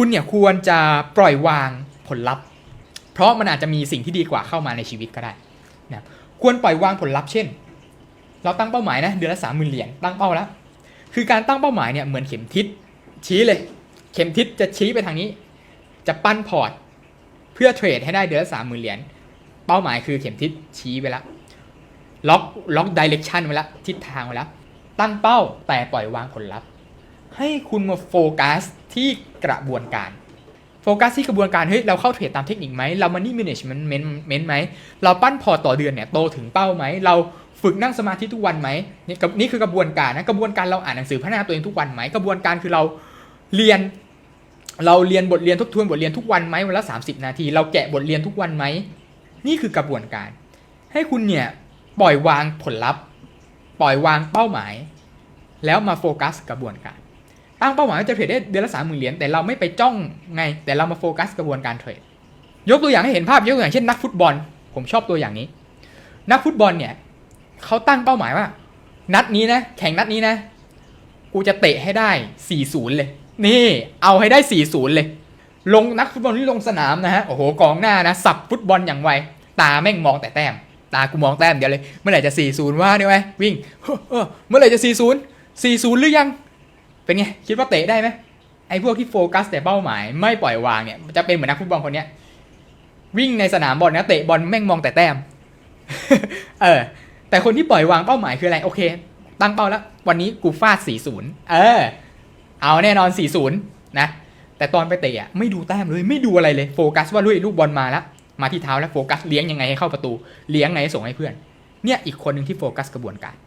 คุณเนี่ยควรจะปล่อยวางผลลัพธ์ เพราะมันอาจจะมีสิ่งที่ดีกว่าเข้ามาในชีวิตก็ได้นะควรปล่อยวางผลลัพธ์เช่น เราตั้งเป้าหมายนะเดือนละสามหมื่นเหรียญตั้งเป้าแล้ว คือการตั้งเป้าหมายเนี่ยเหมือนเข็มทิศชี้เลย เข็มทิศจะชี้ไปทางนี้ จะปั้นพอร์ตเพื่อเทรดให้ได้เดือนละสามหมื่นเหรียญเป้าหมายคือเข็มทิศชี้ไปแล้วล็อกล็อกดิเรกชันไว้แล้วทิศทางไว้แล้วตั้งเป้าแต่ปล่อยวางผลลัพธ์ ให้คุณมาโฟกัส ที่กระบวนการโฟกัสที่กระบวนการเฮ้ยเราเข้าเทรดตามเทคนิคไหมเรามันนี่ management เมนเมนไหมเราปั้นพอตต่อเดือนเนี่ยโตถึงเป้าไหมเราฝึกนั่งสมาธิทุกวันไหมนี่กับนี่คือกระบวนการนะกระบวนการเราอ่านหนังสือพัฒนาตัวเองทุกวันไหมกระบวนการคือเราเรียน เราเรียนบทเรียนทบทวนบทเรียนทุกวันไหมวันละ 30 นาที เราแกะบทเรียนทุกวันไหมนี่คือกระบวนการ ให้คุณเนี่ยปล่อยวางผลลัพธ์ ปล่อยวางเป้าหมาย แล้วมาโฟกัสกระบวนการ ตั้งเป้าหมายว่าจะเทรดได้เดือนละสามหมื่นเหรียญแต่เราไม่ไปจ้องไง แต่เรามาโฟกัสกระบวนการเทรดยกตัวอย่างให้เห็นภาพยกตัวอย่างเช่นนักฟุตบอล ผมชอบตัวอย่างนี้ นักฟุตบอลเนี่ยเขาตั้งเป้าหมายว่า นัดนี้นะ แข่งนัดนี้นะ กูจะเตะให้ได้ 4-0 เลย นี่ เอาให้ได้ 4-0 เลย ลงนักฟุตบอลที่ลงสนามนะฮะ โอ้โห กองหน้านะ สับฟุตบอลอย่างไว ตาแม่งมองแต่แต้ม ตากูมองแต้มเดียวเลย เมื่อไหร่จะ 4-0 ว่าเนี่ยไหมวิ่งเฮ้อเฮ้อเมื่อไหร่จะ 4-0 4-0 หรือยัง เป็นไง คิดว่าเตะได้ไหมไอ้พวกที่โฟกัสแต่เป้าหมายไม่ปล่อยวางเนี่ยจะเป็นเหมือนนักฟุตบอลคนเนี้ยวิ่งในสนามบอลนะเตะบอลแม่งมองแต่แต้ม เออ แต่คนที่ปล่อยวางเป้าหมายคืออะไรโอเค ตั้งเป้าแล้ว วันนี้กูฟาด 4-0 เออ เอาแน่นอน 4-0 นะ แต่ตอนไปเตะอะไม่ดูแต้มเลยไม่ดูอะไรเลยโฟกัสว่าลุยลูกบอลมาแล้วมาที่เท้าแล้วโฟกัสเลี้ยงยังไงให้เข้าประตู เลี้ยงไงให้ส่งให้เพื่อน เนี่ยอีกคนหนึ่งที่โฟกัสกระบวนการ